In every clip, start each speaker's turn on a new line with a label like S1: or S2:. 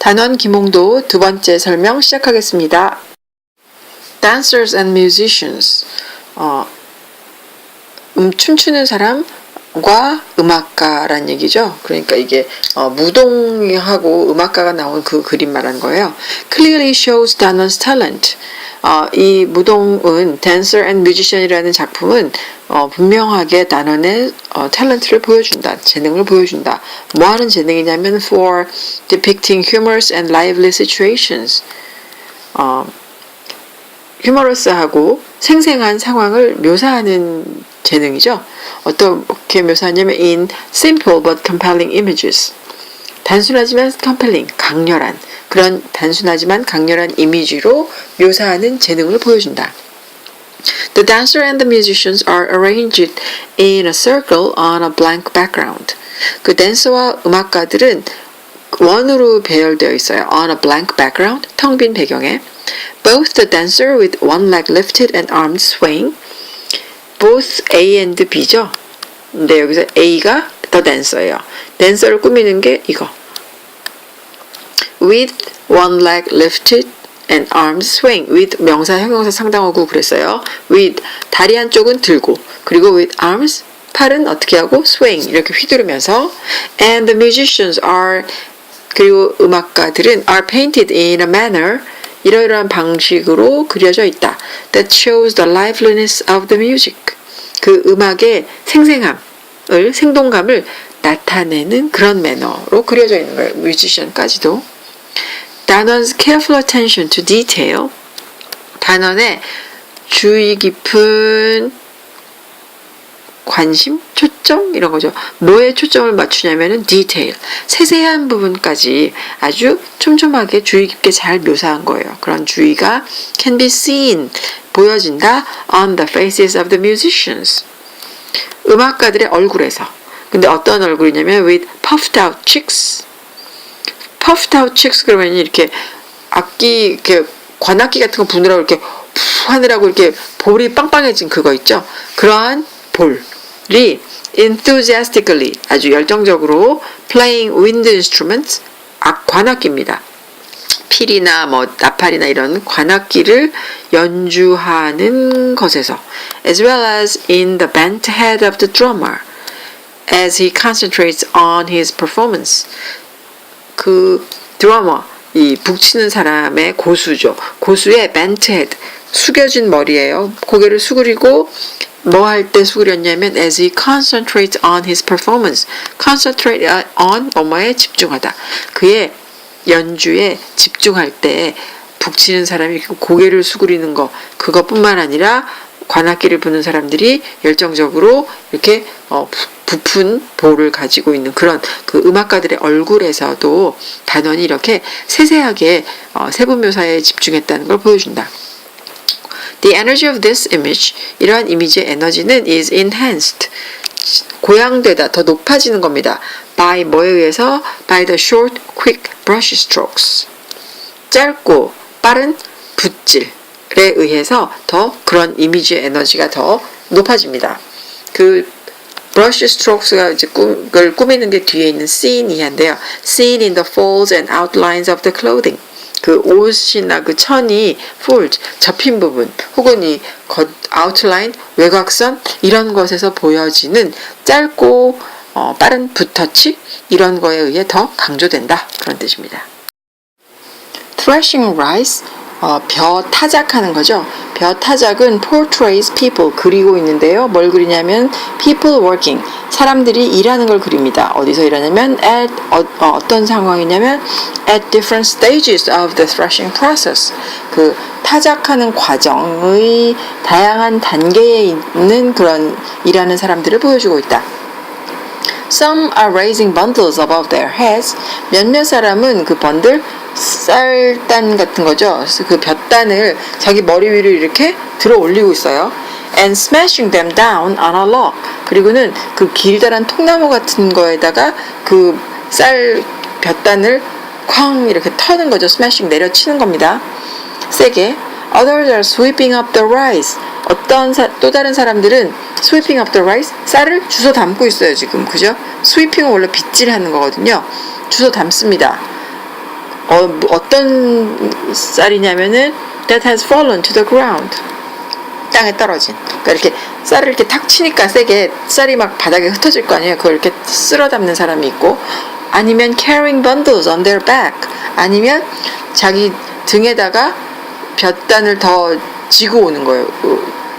S1: 단원 김홍도 두 번째 설명 시작하겠습니다. Dancers and musicians. 어, 음, 춤추는 사람 과 음악가란 얘기죠. 그러니까 이게 어, 무동하고 음악가가 나온 그 그림 말한 거예요. Clearly shows Danon's talent. 어, 이 무동은 Dancer and Musician이라는 작품은 어, 분명하게 단원의 어, 탤런트를 보여준다, 재능을 보여준다. 뭐 하는 재능이냐면 for depicting humorous and lively situations. 어, 휴머러스하고 생생한 상황을 묘사하는 재능이죠. 어떻게 묘사하냐면 in simple but compelling images. 단순하지만 compelling, 강렬한 그런 단순하지만 강렬한 이미지로 묘사하는 재능을 보여준다. The dancer and the musicians are arranged in a circle on a blank background. 그 댄서와 음악가들은 원으로 배열되어 있어요. On a blank background, 텅 빈 배경에. Both the dancer with one leg lifted and arms swaying. Both A and B죠. 근데 여기서 A가 the dancer예요. 댄서를 꾸미는 게 이거. With one leg lifted and arms swing. With 명사, 형용사 상당하고 그랬어요. With 다리 한쪽은 들고 그리고 with arms 팔은 어떻게 하고 swing 이렇게 휘두르면서 and the musicians are 그리고 음악가들은 are painted in a manner 이러이러한 방식으로 그려져 있다. That shows the liveliness of the music. 그 음악의 생생함을 생동감을 나타내는 그런 매너로 그려져 있는 거예요. 뮤지션까지도. 단원's careful attention to detail. 단원의 주의 깊은 관심, 초점 이런 거죠. 뭐에 초점을 맞추냐면은 디테일, 세세한 부분까지 아주 촘촘하게 주의 깊게 잘 묘사한 거예요. 그런 주의가 can be seen 보여진다 on the faces of the musicians. 음악가들의 얼굴에서. 근데 어떤 얼굴이냐면 with puffed out cheeks. puffed out cheeks 그러면 이렇게 악기 이렇게 관악기 같은 거 부느라고 이렇게 푸 하느라고 이렇게 볼이 빵빵해진 그거 있죠. 그러한 볼 이 enthusiastically 아주 열정적으로 playing wind instruments 악 관악기입니다. 필이나 뭐 나팔이나 이런 관악기를 연주하는 것에서 as well as in the bent head of the drummer as he concentrates on his performance 그 드러머 이 북치는 사람의 고수죠. 고수의 bent head 숙여진 머리예요. 고개를 수그리고 뭐 할 때 수그렸냐면 as he concentrates on his performance. concentrate on 뭐뭐에 집중하다. 그의 연주에 집중할 때 북치는 사람이 고개를 수그리는 거 그것뿐만 아니라 관악기를 부는 사람들이 열정적으로 이렇게 어, 부- 부푼 볼을 가지고 있는 그런 그 음악가들의 얼굴에서도 단원이 이렇게 세세하게 어, 세부 묘사에 집중했다는 걸 보여준다. The energy of this image, 이러한 이미지의 에너지는 is enhanced. 고양되다, 더 높아지는 겁니다. by 뭐에 의해서? by the short, quick brush strokes. 짧고 빠른 붓질에 의해서 더 그런 이미지의 에너지가 더 높아집니다. 그 브러쉬 스트로크가 이제 꾸, 그걸 꾸미는 게 뒤에 있는 scene 이한데요. scene in the folds and outlines of the clothing. 그 옷이나 그 천이 fold 접힌 부분 혹은 이 겉, outline 외곽선 이런 것에서 보여지는 짧고 어, 빠른 붓터치 이런 거에 의해 더 강조된다 그런 뜻입니다. thrashing rice 어, 벼 타작하는 거죠. 벼 타작은 portrays people 그리고 있는데요. 뭘 그리냐면 people working 사람들이 일하는 걸 그립니다. 어디서 일하냐면 at 어, 떤 상황이냐면 at different stages of the thrashing process 그 타작하는 과정의 다양한 단계에 있는 그런 일하는 사람들을 보여주고 있다. Some are raising bundles above their heads. 몇몇 사람은 그 번들 쌀단 같은 거죠. 그래서 그 볕단을 자기 머리 위로 이렇게 들어 올리고 있어요. And smashing them down on a log. 그리고는 그 길다란 통나무 같은 거에다가 그 쌀 볕단을 쾅 이렇게 터는 거죠. smashing 내려치는 겁니다. 세게. Others are sweeping up the rice. 어떤 사- 또 다른 사람들은 sweeping up the rice 쌀을 주워 담고 있어요 지금 그죠? sweeping은 원래 빗질하는 거거든요. 주워 담습니다. 어, 어떤 쌀이냐면은 that has fallen to the ground. 땅에 떨어진. 그러니까 이렇게 쌀을 이렇게 탁 치니까 세게 쌀이 막 바닥에 흩어질 거 아니에요. 그걸 이렇게 쓸어 담는 사람이 있고 아니면 carrying bundles on their back. 아니면 자기 등에다가 볕단을 더 지고 오는 거예요.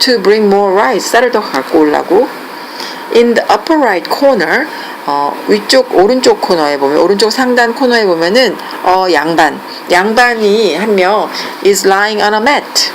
S1: To bring more rice. 쌀을 더 갖고 오려고. In the upper right corner, 어, 위쪽 오른쪽 코너에 보면 오른쪽 상단 코너에 보면은 어, 양반, 양반이 한 명 is lying on a mat.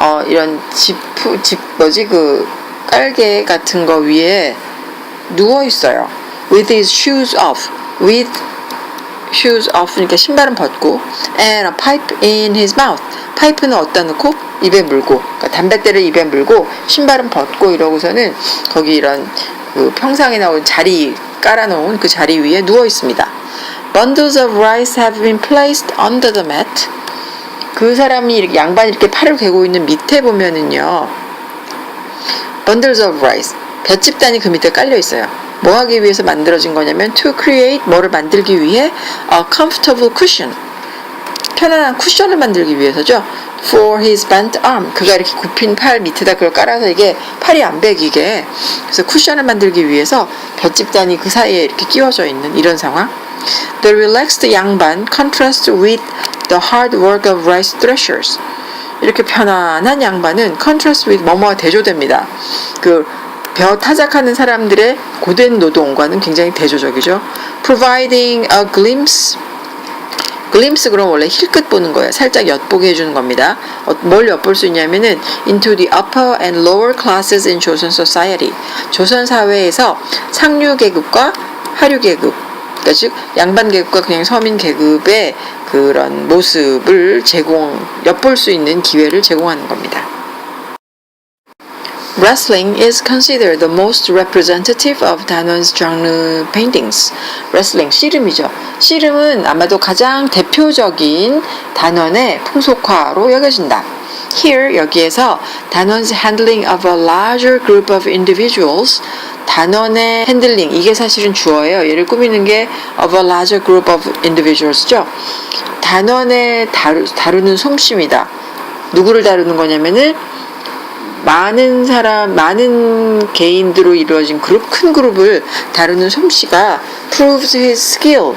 S1: 어, 이런 지프, 집 뭐지 그 깔개 같은 거 위에 누워 있어요. With his shoes off, with shoes off 그러니까 신발은 벗고 and a pipe in his mouth. 파이프는 어디다 넣고 입에 물고 그러니까 담뱃대를 입에 물고 신발은 벗고 이러고서는 거기 이런 그 평상에 나온 자리 깔아놓은 그 자리 위에 누워 있습니다. Bundles of rice have been placed under the mat. 그 사람이 이렇게 양반이 이렇게 팔을 괴고 있는 밑에 보면은요. bundles of rice 볏집단이 그 밑에 깔려 있어요. 뭐 하기 위해서 만들어진 거냐면 to create 뭐를 만들기 위해 a comfortable cushion 편안한 쿠션을 만들기 위해서죠. For his bent arm 그가 이렇게 굽힌 팔 밑에다 그걸 깔아서 이게 팔이 안 베기게 그래서 쿠션을 만들기 위해서 볏집단이 그 사이에 이렇게 끼워져 있는 이런 상황. The relaxed 양반 contrasts with the hard work of rice threshers. 이렇게 편안한 양반은 contrast with 뭐뭐와 대조됩니다. 그 벼 타작하는 사람들의 고된 노동과는 굉장히 대조적이죠. Providing a glimpse 글림스 그럼 원래 힐끗 보는 거예요. 살짝 엿보게 해주는 겁니다. 어, 뭘 엿볼 수 있냐면은 into the upper and lower classes in 조선 society. 조선 사회에서 상류 계급과 하류 계급, 그러니까 즉 양반 계급과 그냥 서민 계급의 그런 모습을 제공 엿볼 수 있는 기회를 제공하는 겁니다. Wrestling is considered the most representative of 단원's genre paintings. Wrestling, 씨름이죠. 씨름은 아마도 가장 대표적인 단원의 풍속화로 여겨진다. Here, 여기에서 단원's handling of a larger group of individuals 단원의 핸들링, 이게 사실은 주어예요. 얘를 꾸미는 게 of a larger group of individuals죠. 단원에 다루, 다루는 솜씨입니다. 누구를 다루는 거냐면은 많은 사람, 많은 개인들로 이루어진 그룹, 큰 그룹을 다루는 솜씨가 proves his skill.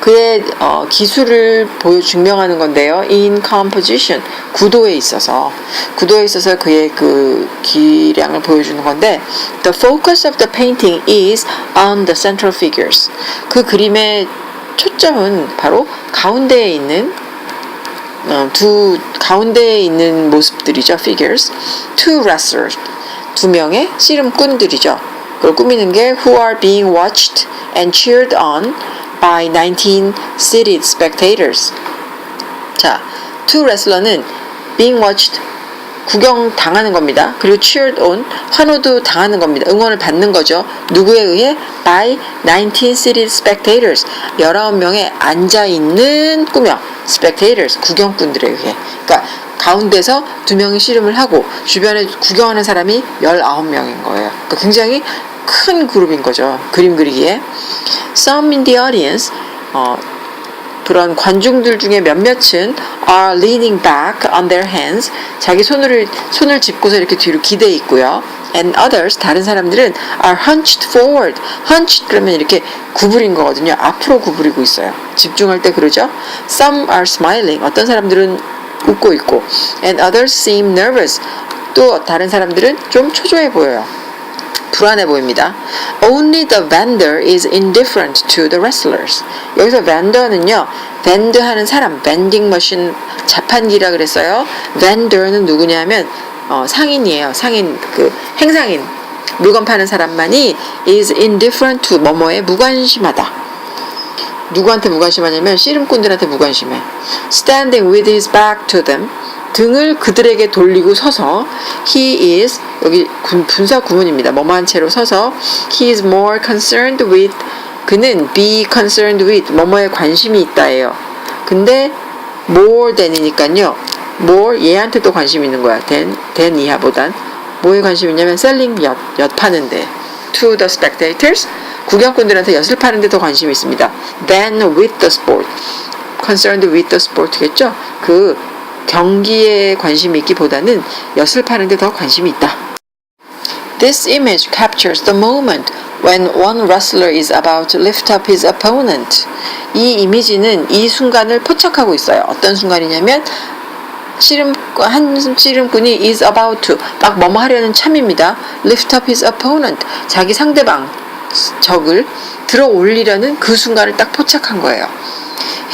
S1: 그의 어, 기술을 보여 증명하는 건데요. In composition 구도에 있어서 구도에 있어서 그의 그 기량을 보여주는 건데 the focus of the painting is on the central figures. 그 그림의 초점은 바로 가운데에 있는 어, 두 가운데에 있는 모습들이죠. figures. two wrestlers. 두 명의 씨름꾼들이죠. 그걸 꾸미는 게 who are being watched and cheered on by 19 seated spectators. 자, two wrestler는 being watched 구경 당하는 겁니다. 그리고 cheered on 환호도 당하는 겁니다. 응원을 받는 거죠. 누구에 의해? by 19 seated spectators. 19명의 앉아 있는 꾸며 spectators 구경꾼들에 의해. 그러니까 가운데서 두 명이 씨름을 하고 주변에 구경하는 사람이 19명인 거예요. 그러니까 굉장히 큰 그룹인 거죠. 그림 그리기에. Some in the audience 어, 그런 관중들 중에 몇몇은 are leaning back on their hands 자기 손을 손을 짚고서 이렇게 뒤로 기대 있고요. And others 다른 사람들은 are hunched forward. hunched 그러면 이렇게 구부린 거거든요. 앞으로 구부리고 있어요. 집중할 때 그러죠. Some are smiling. 어떤 사람들은 웃고 있고 and others seem nervous. 또 다른 사람들은 좀 초조해 보여요. 불안해 보입니다. Only the vendor is indifferent to the wrestlers. 여기서 vendor는요, vend 하는 사람, vending machine 자판기라 그랬어요. vendor는 누구냐면 어, 상인이에요. 상인 그 행상인 물건 파는 사람만이 is indifferent to 뭐뭐에 무관심하다. 누구한테 무관심하냐면 씨름꾼들한테 무관심해. Standing with his back to them. 등을 그들에게 돌리고 서서 he is 여기 군- 분사 구문입니다. 뭐뭐한 채로 서서 he is more concerned with 그는 be concerned with 뭐뭐에 관심이 있다예요. 근데 more than이니까요. more 얘한테 또 관심 있는 거야. than than 이하보단 뭐에 관심 있냐면 selling 엿, 엿 파는데 to the spectators 구경꾼들한테 엿을 파는 데 더 관심이 있습니다. than with the sport. concerned with the sport겠죠? 그 경기에 관심이 있기보다는 엿을 파는 데 더 관심이 있다. This image captures the moment when one wrestler is about to lift up his opponent. 이 이미지는 이 순간을 포착하고 있어요. 어떤 순간이냐면 씨름 한 씨름꾼이 is about to 막 뭐뭐 하려는 참입니다. lift up his opponent. 자기 상대방 적을 들어 올리려는 그 순간을 딱 포착한 거예요.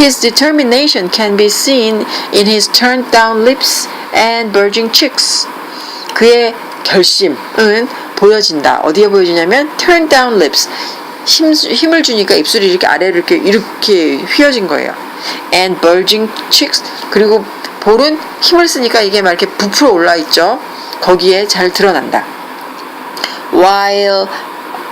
S1: His determination can be seen in his turned down lips and bulging cheeks. 그의 결심은 보여진다. 어디에 보여지냐면 turn down lips. 힘, 힘을 주니까 입술이 이렇게 아래로 이렇게 이렇게 휘어진 거예요. and bulging cheeks. 그리고 볼은 힘을 쓰니까 이게 막 이렇게 부풀어 올라 있죠. 거기에 잘 드러난다. while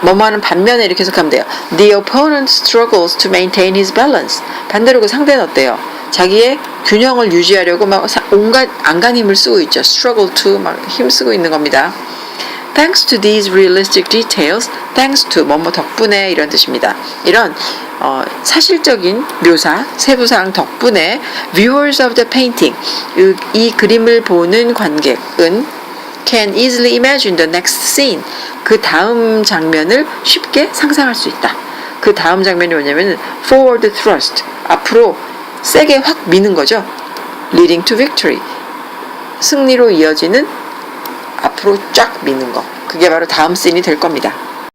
S1: 뭐뭐하는 반면에 이렇게 해석하면 돼요. The opponent struggles to maintain his balance. 반대로 그 상대는 어때요? 자기의 균형을 유지하려고 막 사- 온갖 안간 힘을 쓰고 있죠. struggle to 막 힘쓰고 있는 겁니다. Thanks to these realistic details, thanks to 뭐뭐 덕분에 이런 뜻입니다. 이런 어, 사실적인 묘사, 세부사항 덕분에 viewers of the painting, 이, 이 그림을 보는 관객은 can easily imagine the next scene. 그 다음 장면을 쉽게 상상할 수 있다. 그 다음 장면이 뭐냐면 forward thrust. 앞으로 세게 확 미는 거죠. leading to victory. 승리로 이어지는 앞으로 쫙 미는 거. 그게 바로 다음 씬이 될 겁니다.